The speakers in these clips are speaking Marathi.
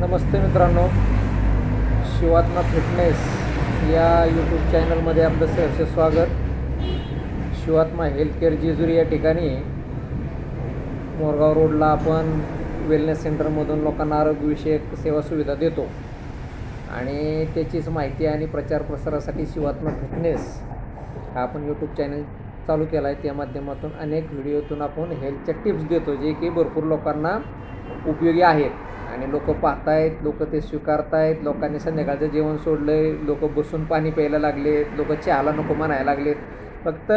नमस्ते मित्रांनो. शिवात्मा फिटनेस या यूट्यूब चॅनलमध्ये आपलं सहर्ष स्वागत. शिवात्मा हेल्थकेअर जेजुरी या ठिकाणी मोरगाव रोडला आपण वेलनेस सेंटरमधून लोकांना आरोग्यविषयक सेवा सुविधा देतो. आणि त्याचीच माहिती आणि प्रचार प्रसारासाठी शिवात्मा फिटनेस हा आपण यूट्यूब चॅनल चालू केला आहे त्या माध्यमातून अनेक व्हिडिओतून आपण हेल्थच्या टिप्स देतो जे की भरपूर लोकांना उपयोगी आहेत. आणि लोक पाहतायत लोक ते स्वीकारतायत लोकांनी संध्याकाळचं जेवण सोडलं आहे लोक बसून पाणी प्यायला लागलेत लोक चहाला नको म्हणायला लागलेत. फक्त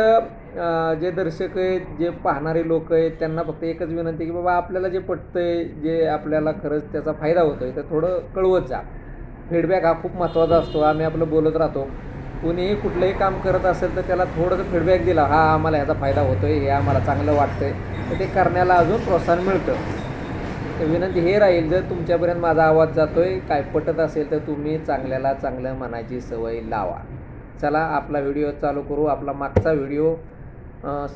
जे दर्शक आहेत जे पाहणारे लोक आहेत त्यांना फक्त एकच विनंती की बाबा आपल्याला जे पटतं आहे जे आपल्याला खरंच त्याचा फायदा होतो आहे तर थोडं कळवत जा. फीडबॅक हा खूप महत्त्वाचा असतो. आम्ही आपलं बोलत राहतो. कुणीही कुठलंही काम करत असेल तर त्याला थोडंसं फीडबॅक दिला हा आम्हाला ह्याचा फायदा होतो आहे हे आम्हाला चांगलं वाटतं आहे तर ते करण्याला अजून प्रोत्साहन मिळतं. विनंती हे राहील जर तुमच्यापर्यंत माझा आवाज जातो आहे काय पटत असेल तर तुम्ही चांगल्याला चांगलं मनाची सवय लावा. चला आपला व्हिडिओ चालू करू. आपला मागचा व्हिडिओ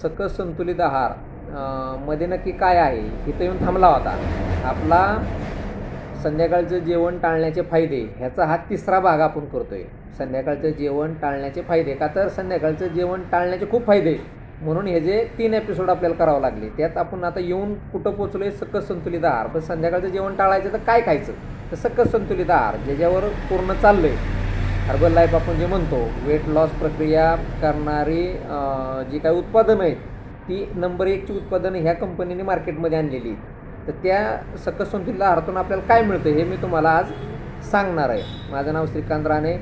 सकस संतुलित आहारमध्ये नक्की काय आहे इथं येऊन थांबला होता. आपला संध्याकाळचं जेवण टाळण्याचे फायदे ह्याचा हा तिसरा भाग आपण करतोय. संध्याकाळचं जेवण टाळण्याचे फायदे का? तर संध्याकाळचं जेवण टाळण्याचे खूप फायदे. म्हणून हे जे तीन एपिसोड आपल्याला करावं लागले त्यात आपण आता येऊन कुठं पोचलो आहे सकस संतुलित आहार. पण संध्याकाळचं जेवण टाळायचं तर काय खायचं? तर सकस संतुलित आहार ज्याच्यावर पूर्ण चाललं आहे हर्बल लाईफ आपण जे म्हणतो वेट लॉस प्रक्रिया करणारी जी काही उत्पादनं आहेत ती नंबर एकची उत्पादनं ह्या कंपनीने मार्केटमध्ये आणलेली तर त्या सकस संतुलित आहारातून आपल्याला काय मिळतं हे मी तुम्हाला आज सांगणार आहे. माझं नाव श्रीकांत राणे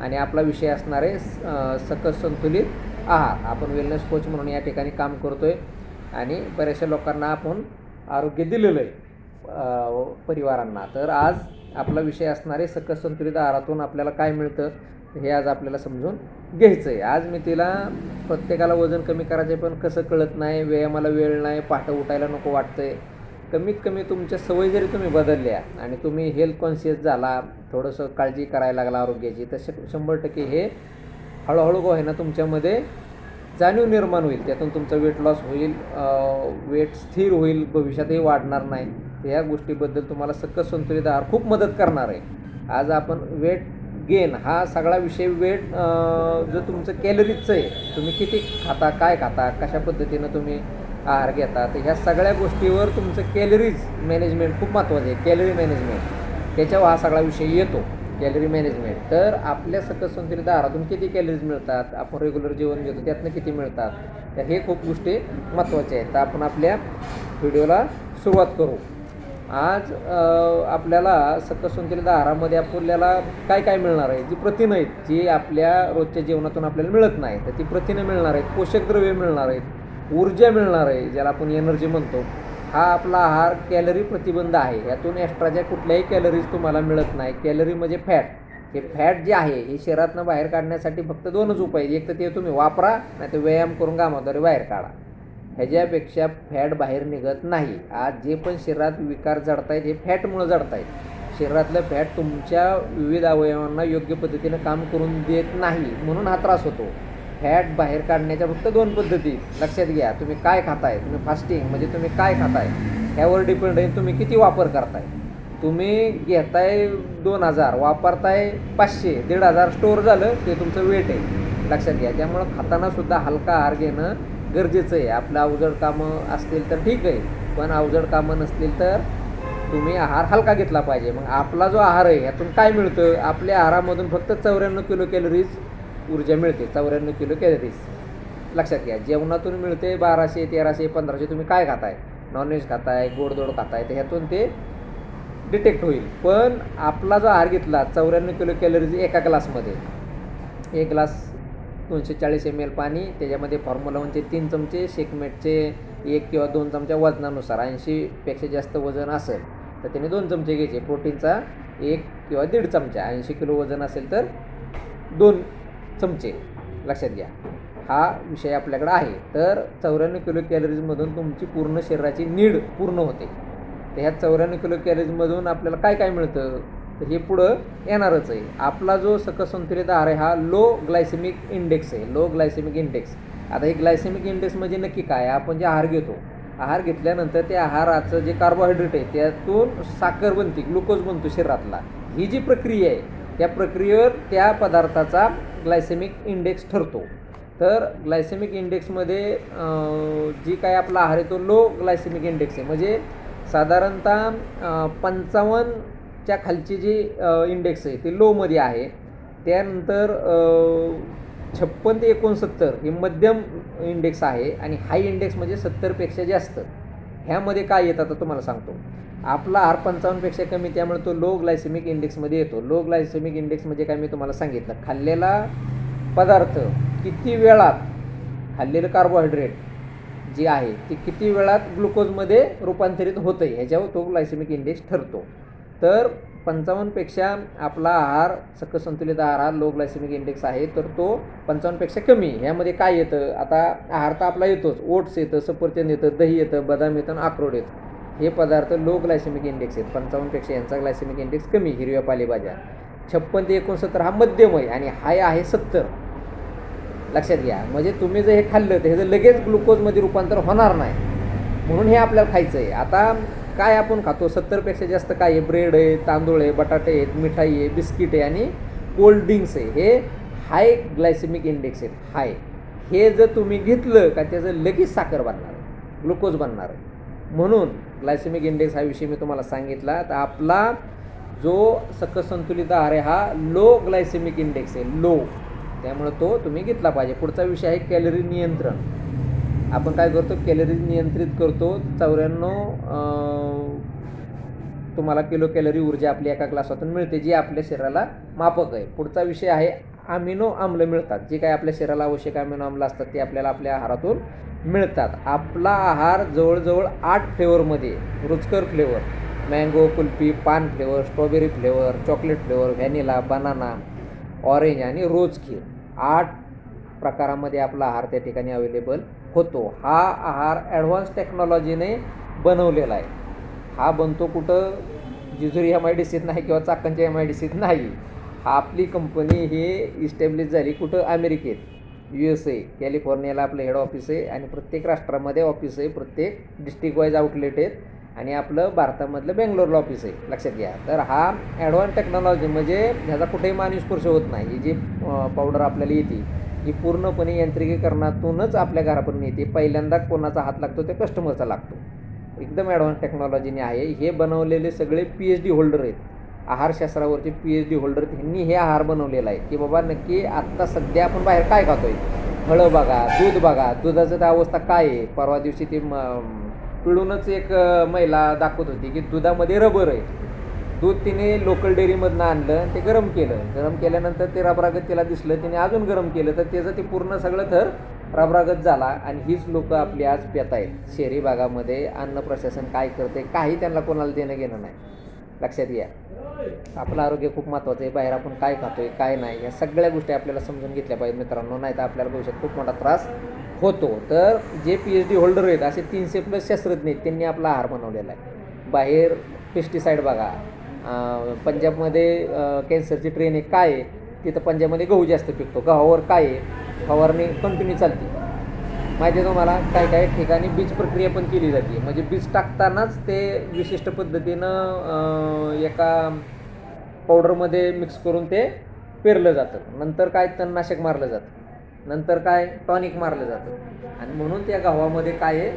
आणि आपला विषय असणार आहे स- सकस संतुलित आहार आपण वेलनेस कोच म्हणून या ठिकाणी काम करतो आहे आणि बऱ्याचशा लोकांना आपण आरोग्य दिलेलं आहे परिवारांना. तर आज आपला विषय असणारे सकस संतुलित आहारातून आपल्याला काय मिळतं हे आज आपल्याला समजून घ्यायचं आहे आज मी तिला प्रत्येकाला वजन कमी करायचं आहे पण कसं कळत नाही व्यायामाला वेळ नाही पहाटं उठायला नको वाटतंय. कमीत कमी तुमच्या सवयी जरी तुम्ही बदलल्या आणि तुम्ही हेल्थ कॉन्शियस झाला थोडंसं काळजी करायला लागला आरोग्याची तर श शंभर टक्के हे हळूहळू का होईना तुमच्यामध्ये जाणीव निर्माण होईल. त्यातून तुमचं वेट लॉस होईल वेट स्थिर होईल भविष्यातही वाढणार नाही. तर ह्या गोष्टीबद्दल तुम्हाला सकस संतुलित आहार खूप मदत करणार आहे. आज आपण वेट गेन हा सगळा विषय वेट जो तुमचं कॅलरीजचं आहे तुम्ही किती खाता काय खाता कशा पद्धतीनं तुम्ही आहार घेता तर ह्या सगळ्या गोष्टीवर तुमचं कॅलरीज मॅनेजमेंट खूप महत्त्वाचं आहे. कॅलरी मॅनेजमेंट त्याच्यावर हा सगळा विषय येतो. Calorie management. तर आपल्या सकसंतुलित आहारातून किती कॅलरीज मिळतात? आपण रेग्युलर जेवण घेतो त्यातनं किती मिळतात? तर हे खूप गोष्टी महत्त्वाच्या आहेत. तर आपण आपल्या व्हिडिओला सुरुवात करू. आज आपल्याला सकसंतुलित आहारामध्ये आपल्याला काय काय मिळणार आहे? जी प्रथिनं आहेत जी आपल्या रोजच्या जेवणातून आपल्याला मिळत नाही तर ती प्रथिनं मिळणार आहेत पोषक द्रव्ये मिळणार आहेत ऊर्जा मिळणार आहे ज्याला आपण एनर्जी म्हणतो. हा आपला आहार कॅलरी प्रतिबंध आहे. यातून एक्स्ट्राच्या कुठल्याही कॅलरीज तुम्हाला मिळत नाही. कॅलरी म्हणजे फॅट हे फॅट जे आहे हे शरीरातनं बाहेर काढण्यासाठी फक्त दोनच उपाय आहेत. एक तर ते तुम्ही वापरा नाही तर व्यायाम करून कामाद्वारे बाहेर काढा. ह्याच्यापेक्षा फॅट बाहेर निघत नाही. आज जे पण शरीरात विकार जडतायत हे फॅटमुळं जडतायत. शरीरातलं फॅट तुमच्या विविध अवयवांना योग्य पद्धतीनं काम करून देत नाही. म्हणून हा त्रास होतो. फॅट बाहेर काढण्याच्या फक्त दोन पद्धती लक्षात घ्या. तुम्ही काय खाताय? तुम्ही फास्टिंग म्हणजे तुम्ही काय खाताय? ह्यावर डिपेंड आहे तुम्ही किती वापर करताय. तुम्ही घेताय दोन हजार वापरताय पाचशे दीड हजार स्टोअर झालं ते तुमचं वेट आहे. लक्षात घ्या. त्यामुळं खाताना सुद्धा हलका आहार घेणं गरजेचं आहे. आपलं अवजड कामं असतील तर ठीक आहे पण अवजड कामं नसतील तर तुम्ही आहार हलका घेतला पाहिजे. मग आपला जो आहार आहे ह्यातून काय मिळतं? आपल्या आहारामधून फक्त चौऱ्याण्णव किलो कॅलरीज ऊर्जा मिळते चौऱ्याण्णव किलो कॅलरीज लक्षात घ्या जेवणातून मिळते बाराशे तेराशे पंधराशे तुम्ही काय खाताय? नॉनव्हेज खाताय गोडदोड खाताय तर ह्यातून ते डिटेक्ट होईल. पण आपला जो आहार घेतला चौऱ्याण्णव किलो कॅलरीज एका ग्लासमध्ये एक ग्लास दोनशे चाळीस एम एल पाणी त्याच्यामध्ये फॉर्म्युला वनचे म्हणजे तीन चमचे शेकमेटचे एक किंवा दोन चमच्या वजनानुसार ऐंशीपेक्षा जास्त वजन असेल तर त्याने दोन चमचे घ्यायचे. प्रोटीनचा एक किंवा दीड चमचा ऐंशी किलो वजन असेल तर दोन चमचे. लक्षात घ्या. हा विषय आपल्याकडे आहे. तर चौऱ्याण्णव किलो कॅलरीजमधून तुमची पूर्ण शरीराची नीड पूर्ण होते. तर ह्या चौऱ्याण्णव किलो कॅलरीजमधून आपल्याला काय काय मिळतं? तर हे पुढं येणारच आहे. आपला जो सकस संतुलित आहार आहे हा लो ग्लायसेमिक इंडेक्स आहे. लो ग्लायसेमिक इंडेक्स आता हे ग्लायसेमिक इंडेक्स म्हणजे नक्की काय? आपण जे आहार घेतो आहार घेतल्यानंतर त्या आहाराचं जे कार्बोहायड्रेट आहे त्यातून साखर बनते ग्लुकोज बनतो शरीरातला. ही जी प्रक्रिया आहे त्या प्रक्रियेवर त्या पदार्थाचा ग्लायसेमिक इंडेक्स ठरतो. तर ग्लायसेमिक इंडेक्समध्ये जी काय आपला आहार आहे तो लो ग्लायसेमिक इंडेक्स आहे. म्हणजे साधारणतः पंचावन्नच्या खालची जी इंडेक्स आहे ती लोमध्ये आहे. त्यानंतर छप्पन ते एकोणसत्तर हे मध्यम इंडेक्स आहे आणि हाय इंडेक्स म्हणजे सत्तरपेक्षा जास्त. ह्यामध्ये काय येतं आता तुम्हाला सांगतो. आपला आहार पंचावन्नपेक्षा कमी त्यामुळे तो लो ग्लायसेमिक इंडेक्समध्ये येतो. लो ग्लायसेमिक इंडेक्स म्हणजे काय मी तुम्हाला सांगितलं. खाल्लेला पदार्थ किती वेळात खाल्लेलं कार्बोहायड्रेट जे आहे ते किती वेळात ग्लुकोजमध्ये रूपांतरित होतं आहे ह्याच्यावर तो ग्लायसेमिक इंडेक्स ठरतो. तर पंचावन्नपेक्षा आपला आहार सकस संतुलित आहार हा लो ग्लायसेमिक इंडेक्स आहे तर तो पंचावन्नपेक्षा कमी. ह्यामध्ये काय येतं? आता आहार तर आपला येतोच. ओट्स येतं सफरचंद येतं दही येतं बदाम येतं आणि अक्रोड येतं. हे पदार्थ लो ग्लायसेमिक इंडेक्स आहेत. पंचावन्नपेक्षा यांचा ग्लायसेमिक इंडेक्स कमी हिरव्या पालेभाज्या. छप्पन ते एकोणसत्तर हा मध्यम आहे आणि हाय आहे सत्तर. लक्षात घ्या. म्हणजे तुम्ही जर हे खाल्लं तर ह्याचं लगेच ग्लुकोजमध्ये रूपांतर होणार नाही. म्हणून हे आपल्याला खायचं आहे आता काय आपण खातो? सत्तरपेक्षा जास्त काय आहे? ब्रेड आहे तांदूळ आहे बटाटे आहेत मिठाई आहे बिस्किट आहे आणि कोल्ड ड्रिंक्स आहे. हे हाय ग्लायसेमिक इंडेक्स आहेत. हाय. हे जर तुम्ही घेतलं का त्याचं लगेच साखर बनणार. ग्लुकोज बनणार. आहे म्हणून ग्लायसेमिक इंडेक्स हा विषय मी तुम्हाला सांगितला. तर आपला जो सकस संतुलित आहार आहे हा लो ग्लायसेमिक इंडेक्स आहे लो. त्यामुळे तो तुम्ही घेतला पाहिजे. पुढचा विषय आहे कॅलरी नियंत्रण. आपण काय करतो? कॅलरी नियंत्रित करतो. चौऱ्याण्णव तुम्हाला किलो कॅलरी ऊर्जा आपली एका ग्लासातून मिळते जी आपल्या शरीराला मापक आहे. पुढचा विषय आहे अमिनो आम्ल मिळतात. जे काय आपल्या शरीराला आवश्यक अमिनो आम्ल असतात ते आपल्याला आपल्या आहारातून मिळतात. आपला आहार जवळजवळ आठ फ्लेवरमध्ये रुचकर flavour mango kulfi paan flavour strawberry flavour chocolate flavour vanilla banana orange आणि रोज खीर. आठ प्रकारामध्ये आपला आहार त्या ठिकाणी अवेलेबल होतो. हा आहार ॲडव्हान्स टेक्नॉलॉजीने बनवलेला आहे. हा बनतो कुठं? जिजुरी एम आय डी सीत नाही किंवा चाकणच्या एम आय डी सीत नाही. आपली कंपनी ही इस्टॅब्लिश झाली कुठं? अमेरिकेत. यू एस ए कॅलिफोर्नियाला आपलं हेड ऑफिस आहे आणि प्रत्येक राष्ट्रामध्ये ऑफिस आहे प्रत्येक डिस्ट्रिक्ट वाईज आउटलेट आहेत आणि आपलं भारतामधलं बेंगलोरला ऑफिस आहे. लक्षात घ्या. तर हा ॲडव्हान्स टेक्नॉलॉजी म्हणजे ह्याचा कुठेही माणूस स्पर्श होत नाही. ही जी पावडर आपल्याला येते ही पूर्णपणे यांत्रिकीकरणातूनच आपल्या घरापर्यंत येते. पहिल्यांदा कोणाचा हात लागतो ते कस्टमरचा लागतो. एकदम ॲडव्हान्स टेक्नॉलॉजीने आहे. हे बनवलेले सगळे पी एच डी होल्डर आहेत. आहारशास्त्रावरचे पी एच डी होल्डर त्यांनी हे आहार बनवलेला आहे. की बाबा नक्की आत्ता सध्या आपण बाहेर काय खातोय? फळं बघा दूध बघा. दुधाचं तर अवस्था काय आहे? परवा दिवशी ती म पिळूनच एक महिला दाखवत होती की दुधामध्ये रबर आहे. दूध तिने लोकल डेअरीमधनं आणलं ते गरम केलं. गरम केल्यानंतर ते रबरागत तिला दिसलं. तिने अजून गरम केलं. तर त्याचं ते पूर्ण सगळं थर रबरागत झाला आणि हीच लोकं आपली आज पेत आहेत शहरी भागामध्ये अन्न प्रशासन काय करते काही त्यांना कोणाला देणं घेणं नाही. लक्षात घ्या. आपलं आरोग्य खूप महत्त्वाचं आहे. बाहेर आपण काय खातोय काय नाही या सगळ्या गोष्टी आपल्याला समजून घेतल्या पाहिजे मित्रांनो. नाही तर आपल्याला भविष्यात खूप मोठा त्रास होतो. तर J P H D holder आहेत असे तीनशे प्लस शास्त्रज्ञ आहेत त्यांनी आपला आहार बनवलेला आहे. बाहेर पेस्टिसाईड बघा. पंजाबमध्ये कॅन्सरची ट्रेन आहे काय आहे? तिथं पंजाबमध्ये गहू जास्त पिकतो. गव्हावर काय आहे? फवारणी कंटिन्यू चालते. माहिती आहे तुम्हाला काय काय ठिकाणी बीज प्रक्रिया पण केली जाते. म्हणजे बीज टाकतानाच ते विशिष्ट पद्धतीनं एका पावडरमध्ये मिक्स करून ते पेरलं जातं. नंतर काय तणनाशक मारलं जातं. नंतर काय टॉनिक मारलं जातं. आणि म्हणून त्या गव्हामध्ये काय आहे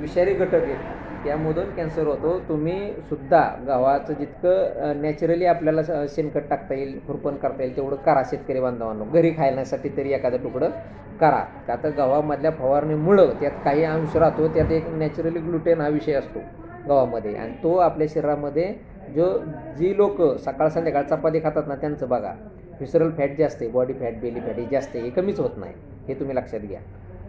विषारी घटक आहेत. त्यामधून कॅन्सर होतो. तुम्ही सुद्धा गव्हाचं जितकं नॅचरली आपल्याला शेणखत टाकता येईल खुरपण करता येईल तेवढं करा शेतकरी बांधवांनो. घरी खाण्यासाठी तरी एखादं तुकडं करा. का तर गव्हामधल्या फवारणीमुळं त्यात काही अंश राहतो त्यात एक नॅचरली ग्लुटेन हा विषय असतो गव्हामध्ये आणि तो आपल्या शरीरामध्ये जो जी लोक सकाळ संध्याकाळ चपाती खातात ना त्यांचं बघा. विसरल फॅट जास्त आहे बॉडी फॅट बेली फॅट हे जास्त आहे हे कमीच होत नाही. हे तुम्ही लक्षात घ्या.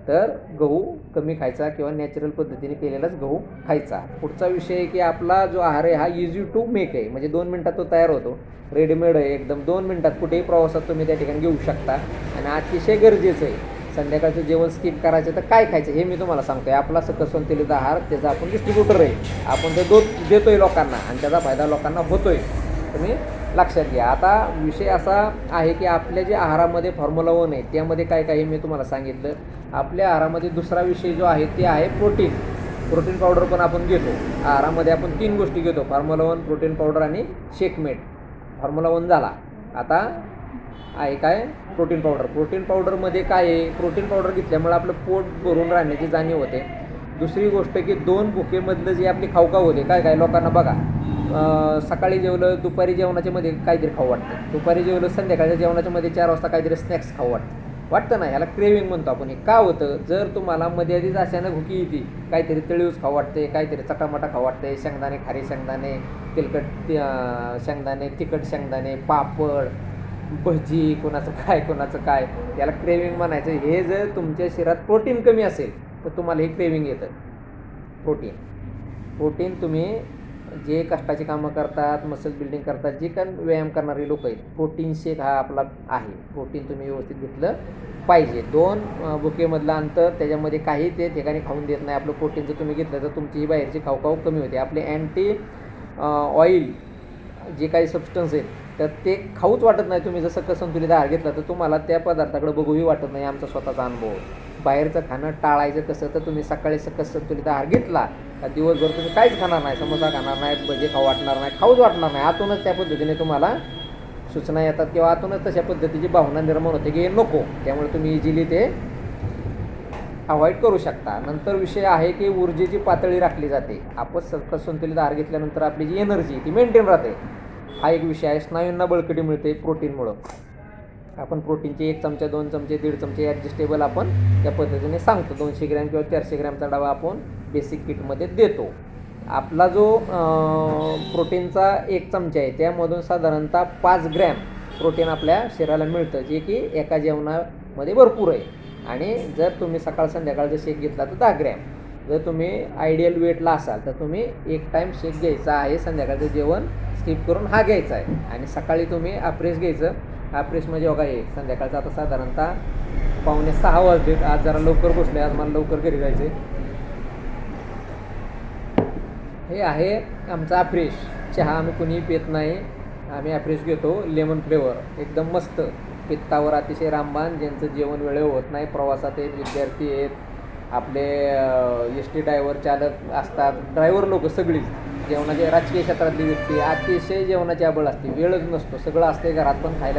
तर गहू कमी खायचा किंवा नॅचरल पद्धतीने केलेलाच गहू खायचा. पुढचा विषय आहे की आपला जो आहार आहे हा इझी टू मेक आहे. म्हणजे दोन मिनटात तो तयार होतो. रेडीमेड आहे एकदम दोन मिनटात कुठेही प्रवासात तुम्ही त्या ठिकाणी घेऊ शकता. आणि अतिशय गरजेचं आहे संध्याकाळचं जेवण स्किप करायचं तर काय खायचं हे मी तुम्हाला सांगतो आहे आपला सकस संतुलित आहार त्याचा आपण डिस्ट्रीब्युटर आहे. आपण ते दो आहे लोकांना आणि त्याचा फायदा लोकांना होतो आहे तुम्ही लक्षात घ्या. आता विषय असा आहे की आपल्या जे आहारामध्ये फॉर्म्युला वन आहे त्यामध्ये काय काय हे मी तुम्हाला सांगितलं. आपल्या आहारामध्ये दुसरा विषय जो आहे ते आहे प्रोटीन प्रोटीन पावडर पण आपण घेतो. आहारामध्ये आपण तीन गोष्टी घेतो. फॉर्म्युला वन प्रोटीन पावडर आणि शेकमेट फॉर्म्युला वन झाला. आता आहे काय? प्रोटीन पावडर प्रोटीन पावडरमध्ये काय आहे? प्रोटीन पावडर घेतल्यामुळे आपलं पोट भरून राहण्याची जाणीव होते. दुसरी गोष्ट की दोन भुकेमधलं जे आपली खावखाव होते काय काय लोकांना बघा. सकाळी जेवलं दुपारी जेवणाच्यामध्ये काहीतरी खाऊ वाटतं. दुपारी जेवलं संध्याकाळच्या जेवणाच्यामध्ये चार वाजता काहीतरी स्नॅक्स खाऊ वाटतं. वाटतं ना याला क्रेविंग म्हणतो आपण. हे का होतं? जर तुम्हाला मर्यादित अचानक भुकी येते काहीतरी तळीवच खाऊ वाटते काहीतरी चटामटा खाऊ वाटते शेंगदाणे खारे शेंगदाणे तेलकट शेंगदाणे तिखट शेंगदाणे पापड भजी कोणाचं काय कोणाचं काय याला क्रेविंग म्हणायचं. हे जर तुमच्या शरीरात प्रोटीन कमी असेल तर तुम्हाला हे क्रेविंग येतं. प्रोटीन प्रोटीन तुम्ही जे कष्टाची कामं करतात मसल बिल्डिंग करतात जे काय व्यायाम करणारे लोक आहेत प्रोटीन शेक हा आपला आहे. प्रोटीन तुम्ही व्यवस्थित घेतलं पाहिजे. दोन बुकेमधलं अंतर त्याच्यामध्ये काही ते ठिकाणी खाऊन देत नाही. आपलं प्रोटीन जर तुम्ही घेतलं तर तुमची ही बाहेरची खाऊखाऊ कमी होते. आपले अँटी ऑइल जे काही सबस्टन्स आहेत तर ते खाऊच वाटत नाही. तुम्ही जसं कसं संतुलित आहार घेतला तर तुम्हाला त्या पदार्थाकडे बघूही वाटत नाही. आमचा स्वतःचा अनुभव. बाहेरचं खाणं टाळायचं कसं तर तुम्ही सकाळी सकस संतुलित आहार घेतला का दिवसभर तुम्ही काहीच खाणार नाही समोसा खाणार नाही भजे खाऊ वाटणार नाही खाऊच वाटणार नाही. आतूनच त्या पद्धतीने तुम्हाला सूचना येतात किंवा आतूनच तशा पद्धतीची भावना निर्माण होते की हे नको. त्यामुळे तुम्ही इझिली ते अवॉइड करू शकता. नंतर विषय आहे की ऊर्जेची पातळी राखली जाते. आपण सकस संतुलित आहार घेतल्यानंतर आपली जी एनर्जी ती मेंटेन राहते. हा एक विषय आहे. स्नायूंना बळकटी मिळते प्रोटीनमुळं आपण प्रोटीनचे एक चमचा दोन चमचे दीड चमचे ॲडजस्टेबल आपण त्या पद्धतीने सांगतो. दोनशे ग्रॅम किंवा चारशे ग्रॅमचा डबा आपण बेसिक किटमध्ये देतो. आपला जो प्रोटीनचा एक चमचा आहे त्यामधून साधारणतः पाच ग्रॅम प्रोटीन आपल्या शरीराला मिळतं जे की एका जेवणामध्ये भरपूर आहे. आणि जर तुम्ही सकाळ संध्याकाळचा शेक घेतला तर दहा ग्रॅम. जर तुम्ही आयडियल वेटला असाल तर तुम्ही एक टाईम शेक घ्यायचा आहे संध्याकाळचं जेवण स्किप करून हा घ्यायचा आहे. आणि सकाळी तुम्ही अप्रेस घ्यायचं अप्रेस म्हणजे बघा हे संध्याकाळचं आता साधारणतः पावणे सहा वाजलेत. आज जरा लवकर बसले आज मला लवकर घरी जायचे हे आहे आमचा अफ्रेश चहा आम्ही कुणीही पित नाही. आम्ही अफ्रेश घेतो लेमन फ्लेवर. एकदम मस्त. पित्तावर अतिशय रामबाण ज्यांचं जेवण वेळेवर होत नाही प्रवासात आहेत विद्यार्थी आहेत आपले एस टी ड्रायव्हर चालक असतात ड्रायव्हर लोक सगळीच जेवणाचे राजकीय क्षेत्रातली व्यक्ती अतिशय जेवणाची आबळ असते. वेळच नसतो. सगळं असते घरात पण खायला.